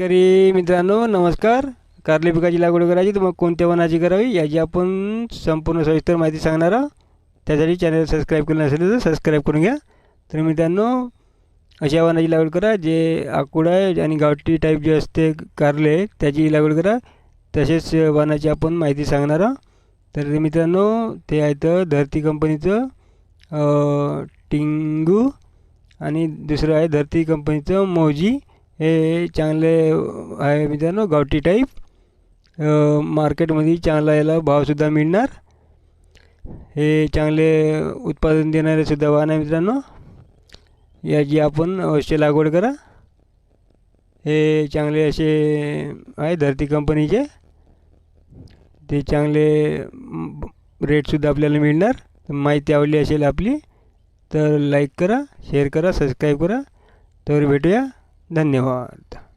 शेतकरी मित्रांनो नमस्कार. कारले पिकाची लागवड करायची तर मग कोणत्या वनाची करावी याची आपण संपूर्ण सविस्तर माहिती सांगणार आहोत. त्यासाठी चॅनल सबस्क्राईब केलं नसेल तर सबस्क्राईब करून घ्या. तर मित्रांनो अशा वनाची लागवड करा जे आकुड आहे आणि गावठी टाईप जे असते कारले त्याची लागवड करा. तसेच वनाची आपण माहिती सांगणार आहोत. तर मित्रांनो ते आहेत धरती कंपनीचं टिंगू आणि दुसरं आहे धरती कंपनीचं मौजी. हे चांगले आहे मित्रांनो गावठी टाईप मार्केटमध्ये चांगला याला भावसुद्धा मिळणार. हे चांगले उत्पादन देणारे सुद्धा वाहन आहे मित्रांनो. याची आपण अवश्य लागवड करा. हे चांगले असे आहे धरती कंपनीचे. ते चांगले रेटसुद्धा आपल्याला मिळणार. माहिती आवडली असेल आपली तर लाईक करा शेअर करा सबस्क्राईब करा. तर भेटूया. धन्यवाद.